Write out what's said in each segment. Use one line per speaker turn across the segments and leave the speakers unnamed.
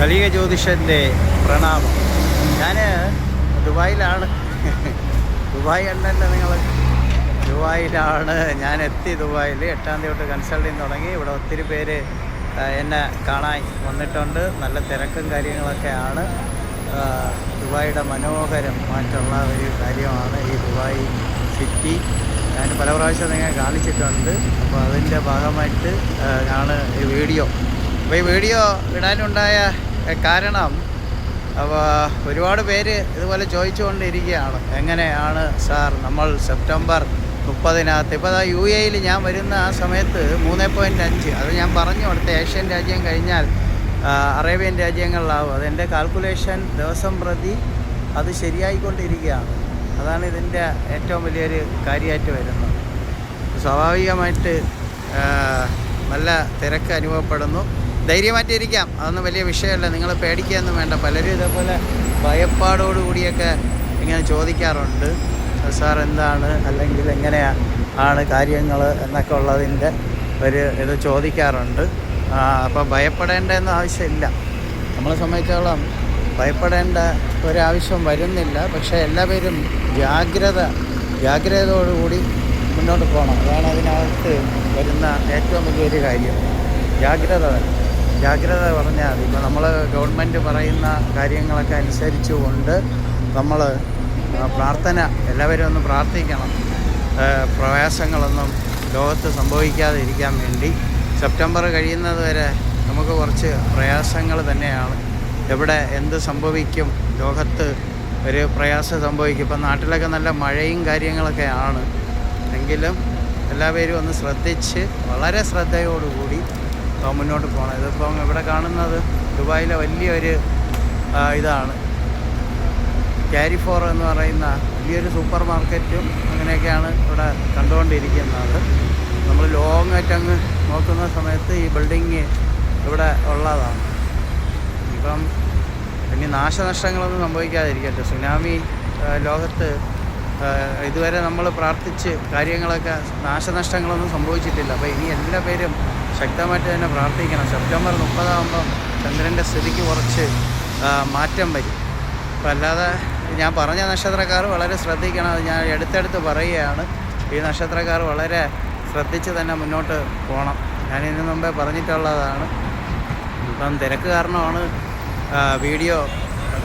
കലിക ജ്യോതിഷന്റെ പ്രണാമം. ഞാൻ ദുബായിലാണ്. ദുബായ് കണ്ടല്ലോ നിങ്ങൾ ദുബായിലാണ്. ഞാൻ എത്തി ദുബായിൽ എട്ടാം തീയതി തൊട്ട് കൺസൾട്ടിങ് തുടങ്ങി. ഇവിടെ ഒത്തിരി പേര് എന്നെ കാണാൻ വന്നിട്ടുണ്ട്. നല്ല തിരക്കും കാര്യങ്ങളൊക്കെയാണ് ദുബായിയുടെ മാറ്റുള്ള ഒരു കാര്യമാണ് ഈ ദുബായ് സിറ്റി. ഞാൻ പല പ്രാവശ്യം നിങ്ങൾ കാണിച്ചിട്ടുണ്ട്. അപ്പോൾ അതിന്റെ ഭാഗമായിട്ട് ആണ് ഈ വീഡിയോ. അപ്പോൾ ഈ വീഡിയോ ഇടാനുണ്ടായ കാരണം അപ്പോൾ ഒരുപാട് പേര് ഇതുപോലെ ചോദിച്ചുകൊണ്ടിരിക്കുകയാണ്. എങ്ങനെയാണ് സാർ നമ്മൾ സെപ്റ്റംബർ മുപ്പതിനകത്ത് ഇപ്പോൾ യു എയിൽ ഞാൻ വരുന്ന ആ സമയത്ത് മൂന്ന് പോയിന്റ് അഞ്ച്. അത് ഞാൻ പറഞ്ഞു അടുത്ത ഏഷ്യൻ രാജ്യം കഴിഞ്ഞാൽ അറേബ്യൻ രാജ്യങ്ങളിലാവും. അതെന്റെ കാൽക്കുലേഷൻ ദിവസം പ്രതി അത് ശരിയായിക്കൊണ്ടിരിക്കുകയാണ്. അതാണ് ഇതിന്റെ ഏറ്റവും വലിയൊരു കാര്യമായിട്ട് വരുന്നത്. സ്വാഭാവികമായിട്ട് നല്ല തിരക്ക് അനുഭവപ്പെടുന്നു. ധൈര്യമായിട്ടിരിക്കാം. അതൊന്നും വലിയ വിഷയമല്ല. നിങ്ങൾ പേടിക്കുകയൊന്നും വേണ്ട. പലരും ഇതേപോലെ ഭയപ്പാടോടുകൂടിയൊക്കെ ഇങ്ങനെ ചോദിക്കാറുണ്ട്. സാർ എന്താണ്? അല്ലെങ്കിൽ എങ്ങനെയാണ് ആണ് കാര്യങ്ങൾ എന്നൊക്കെ ഉള്ളതിന്റെ ഒരു ഇത് ചോദിക്കാറുണ്ട്. അപ്പോൾ ഭയപ്പെടേണ്ടെന്ന് ആവശ്യമില്ല. നമ്മളെ സംബന്ധിച്ചോളം ഭയപ്പെടേണ്ട ഒരാവശ്യം വരുന്നില്ല. പക്ഷേ എല്ലാവരും ജാഗ്രത ജാഗ്രതയോടുകൂടി മുന്നോട്ട് പോകണം. അതാണ് അതിനകത്ത് വരുന്ന ഏറ്റവും വലിയൊരു കാര്യം. ജാഗ്രത വേണം. ജാഗ്രത പറഞ്ഞാൽ മതി. ഇപ്പോൾ നമ്മൾ ഗവൺമെന്റ് പറയുന്ന കാര്യങ്ങളൊക്കെ അനുസരിച്ചുകൊണ്ട് നമ്മൾ പ്രാർത്ഥന എല്ലാവരും ഒന്ന് പ്രാർത്ഥിക്കണം. പ്രയാസങ്ങളൊന്നും ലോകത്ത് സംഭവിക്കാതെ ഇരിക്കാൻ വേണ്ടി. സെപ്റ്റംബർ കഴിയുന്നത് വരെ നമുക്ക് കുറച്ച് പ്രയാസങ്ങൾ തന്നെയാണ്. എവിടെ എന്ത് സംഭവിക്കും ലോകത്ത് ഒരു പ്രയാസം സംഭവിക്കും. ഇപ്പം നാട്ടിലൊക്കെ നല്ല മഴയും കാര്യങ്ങളൊക്കെ ആണ്. എങ്കിലും എല്ലാവരും ഒന്ന് ശ്രദ്ധിച്ച് വളരെ ശ്രദ്ധയോടുകൂടി മുന്നോട്ട് പോകണം. ഇതിപ്പം ഇവിടെ കാണുന്നത് ദുബായിലെ വലിയൊരു ഇതാണ്. ക്യാരിഫോർ എന്ന് പറയുന്ന വലിയൊരു സൂപ്പർ മാർക്കറ്റും അങ്ങനെയൊക്കെയാണ് ഇവിടെ കണ്ടുകൊണ്ടിരിക്കുന്നത്. നമ്മൾ ലോങ് ആയിട്ടങ്ങ് നോക്കുന്ന സമയത്ത് ഈ ബിൽഡിങ് ഇവിടെ ഉള്ളതാണ്. ഇപ്പം ഇനി നാശനഷ്ടങ്ങളൊന്നും സംഭവിക്കാതിരിക്കട്ടെ. സുനാമി ലോകത്ത് ഇതുവരെ നമ്മൾ പ്രാർത്ഥിച്ച് കാര്യങ്ങളൊക്കെ നാശനഷ്ടങ്ങളൊന്നും സംഭവിച്ചിട്ടില്ല. അപ്പോൾ ഇനി എല്ലാ പേരും ശക്തമായിട്ട് തന്നെ പ്രാർത്ഥിക്കണം. സെപ്റ്റംബർ മുപ്പതാകുമ്പം ചന്ദ്രന്റെ സ്ഥിതിക്ക് കുറച്ച് മാറ്റം വരും. അപ്പം അല്ലാതെ ഞാൻ പറഞ്ഞ നക്ഷത്രക്കാർ വളരെ ശ്രദ്ധിക്കണം. അത് ഞാൻ എടുത്തെടുത്ത് പറയുകയാണ്. ഈ നക്ഷത്രക്കാർ വളരെ ശ്രദ്ധിച്ച് തന്നെ മുന്നോട്ട് പോകണം ഞാൻ ഇതിനു മുമ്പേ പറഞ്ഞിട്ടുള്ളതാണ്. ഇപ്പം തിരക്ക് കാരണമാണ് വീഡിയോ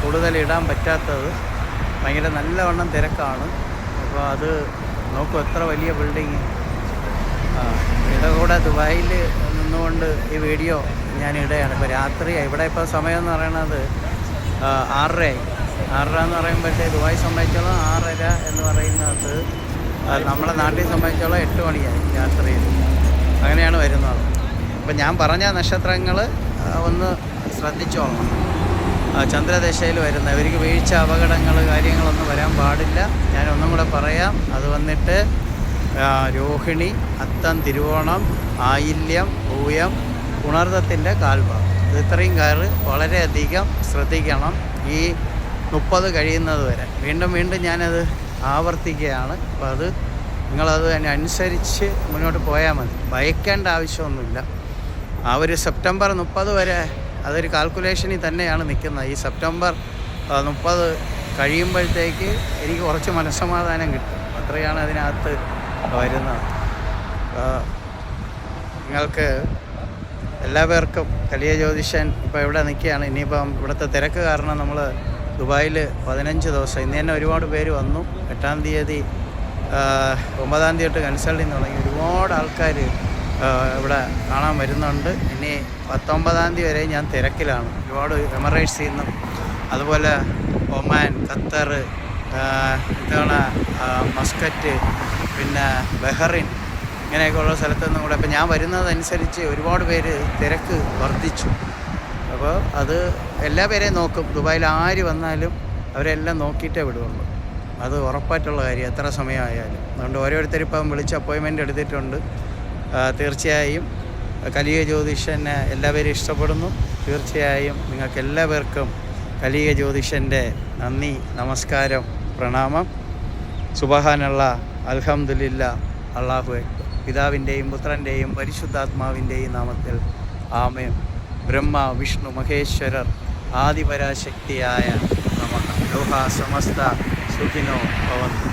കൂടുതൽ ഇടാൻ പറ്റാത്തത്. ഭയങ്കര നല്ലവണ്ണം തിരക്കാണ്. അപ്പോൾ അത് നോക്കൂ എത്ര വലിയ ബിൽഡിങ് ഇതൊക്കെ കൂടെ ദുബായിൽ നിന്നുകൊണ്ട് ഈ വീഡിയോ ഞാൻ ഇടുകയാണ്. ഇപ്പോൾ രാത്രി ഇവിടെ ഇപ്പോൾ സമയം എന്ന് പറയുന്നത് ആറരയായി. ആറര എന്ന് പറയുമ്പോഴത്തേ ദുബായ് സംബന്ധിച്ചോളം ആറര എന്ന് പറയുന്നത് നമ്മുടെ നാട്ടിൽ സംബന്ധിച്ചോളം എട്ട് മണിയായി രാത്രിയിൽ. അങ്ങനെയാണ് വരുന്നത്. അപ്പം ഞാൻ പറഞ്ഞ നക്ഷത്രങ്ങൾ ഒന്ന് ശ്രദ്ധിച്ചോളണം. ചന്ദ്രദശയിൽ വരുന്ന ഇവർക്ക് വീഴ്ച അപകടങ്ങൾ കാര്യങ്ങളൊന്നും വരാൻ പാടില്ല. ഞാൻ ഒന്നും കൂടെ പറയാം. അത് വന്നിട്ട് രോഹിണി അത്തം തിരുവോണം ആയില്യം പൂയം ഉണർത്തത്തിന്റെ കാൽഭാഗം. ഇത് ഇത്രയും കാറ് വളരെയധികം ശ്രദ്ധിക്കണം. ഈ മുപ്പത് കഴിയുന്നത് വരെ. വീണ്ടും വീണ്ടും ഞാനത് ആവർത്തിക്കുകയാണ്. അപ്പോൾ അത് നിങ്ങളത് അനുസരിച്ച് മുന്നോട്ട് പോയാൽ മതി. ഭയക്കേണ്ട ആവശ്യമൊന്നുമില്ല. ആ ഒരു സെപ്റ്റംബർ മുപ്പത് വരെ അതൊരു കാൽക്കുലേഷനിൽ തന്നെയാണ് നിൽക്കുന്നത്. ഈ സെപ്റ്റംബർ മുപ്പത് കഴിയുമ്പോഴത്തേക്ക് എനിക്ക് കുറച്ച് മനസ്സമാധാനം കിട്ടും. അത്രയാണ് അതിനകത്ത് വരുന്നത് നിങ്ങൾക്ക് നിങ്ങൾക്ക് എല്ലാവർക്കും കലിയ ജ്യോതിഷൻ ഇപ്പോൾ ഇവിടെ നിൽക്കുകയാണ്. ഇനിയിപ്പം ഇവിടുത്തെ തിരക്ക് കാരണം നമ്മൾ ദുബായിൽ പതിനഞ്ച് ദിവസം ഇന്ന് തന്നെ ഒരുപാട് പേര് വന്നു. എട്ടാം തീയതി ഒമ്പതാം തീയതി തൊട്ട് കൺസൾട്ടിങ് തുടങ്ങി. ഒരുപാട് ആൾക്കാർ ഇവിടെ കാണാൻ വരുന്നുണ്ട്. ഇനി പത്തൊമ്പതാം തീയതി വരെ ഞാൻ തിരക്കിലാണ്. ഒരുപാട് എമറേറ്റ്സിൽ നിന്നും അതുപോലെ ഒമാൻ ഖത്തർ എന്താണ് മസ്കറ്റ് പിന്നെ ബഹറിൻ ഇങ്ങനെയൊക്കെയുള്ള സ്ഥലത്തു നിന്നും കൂടെ. അപ്പോൾ ഞാൻ വരുന്നതനുസരിച്ച് ഒരുപാട് പേര് തിരക്ക് വർദ്ധിച്ചു. അപ്പോൾ അത് എല്ലാ പേരെയും നോക്കും. ദുബായിൽ ആര് വന്നാലും അവരെല്ലാം നോക്കിയിട്ടേ വിടുള്ളൂ അത് ഉറപ്പായിട്ടുള്ള കാര്യം. എത്ര സമയമായാലും. അതുകൊണ്ട് ഓരോരുത്തരും ഇപ്പം വിളിച്ച് അപ്പോയിൻമെന്റ് എടുത്തിട്ടുണ്ട്. തീർച്ചയായും കലിക ജ്യോതിഷനെ എല്ലാവരും ഇഷ്ടപ്പെടുന്നു. തീർച്ചയായും നിങ്ങൾക്ക് എല്ലാവർക്കും കലിക ജ്യോതിഷന്റെ നന്ദി നമസ്കാരം പ്രണാമം. സുബഹാനുള്ള അൽഹംദുലില്ല അള്ളാഹു പിതാവിന്റെയും പുത്രന്റെയും പരിശുദ്ധാത്മാവിന്റെയും നാമത്തിൽ ആമയം ബ്രഹ്മ വിഷ്ണു മഹേശ്വരർ ആദിപരാശക്തിയായ നമ. ലോഹ സമസ്ത സുഖിനോ ഭവന്തു.